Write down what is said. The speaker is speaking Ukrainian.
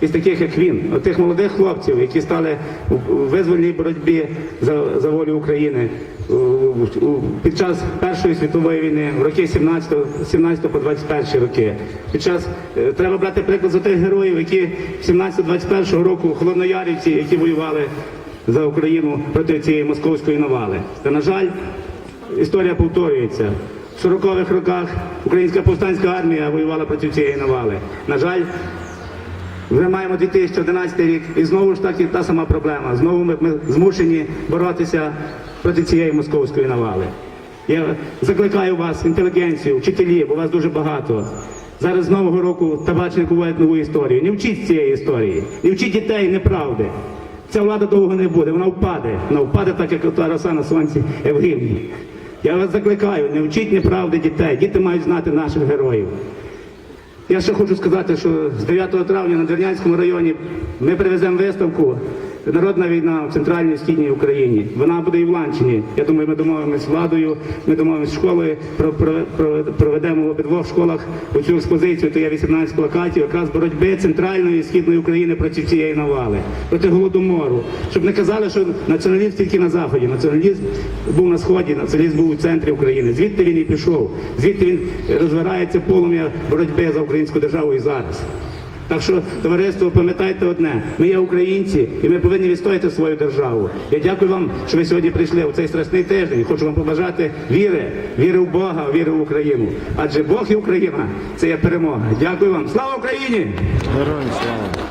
із таких, як він, тих молодих хлопців, які стали у визвольній боротьбі за, за волю України під час Першої світової війни, в роки 17, 17 по 21 роки. Під час е, треба брати приклад з тих героїв, які 17-21 року холодноярівці, які воювали за Україну проти цієї московської навали. Та на жаль, історія повторюється. В 40-х роках українська повстанська армія воювала проти цієї навали. На жаль, вже маємо 2011 рік, і знову ж таки та сама проблема. Знову ми, ми змушені боротися проти цієї московської навали. Я закликаю вас, інтелігенцію, вчителі, бо вас дуже багато. Зараз з Нового року табачник буває нову історію. Не вчіть цієї історії, не вчіть дітей неправди. Ця влада довго не буде, вона впаде. Вона впаде, так як та роса на сонці Евгенії. Я вас закликаю, не вчіть неправди дітей. Діти мають знати наших героїв. Я ще хочу сказати, що з 9 травня на Дернянському районі ми привеземо виставку Народна війна в центральній східній Україні. Вона буде і в Ланчині. Я думаю, ми домовимося з владою, ми домовимося з школою, про- про- про- проведемо в обидвох школах оцю експозицію, то є 18 плакатів, якраз боротьби центральної і східної України проти цієї навали, проти голодомору. Щоб не казали, що націоналізм тільки на заході. Націоналізм був на сході, націоналізм був у центрі України. Звідти він і пішов. Звідти він розгорається полум'я боротьби за українську державу і зараз. Так що, товариство, пам'ятайте одне: ми є українці, і ми повинні відстояти свою державу. Я дякую вам, що ви сьогодні прийшли у цей страшний тиждень. Хочу вам побажати віри, віри в Бога, віри в Україну. Адже Бог і Україна це є перемога. Дякую вам. Слава Україні! Героям слава!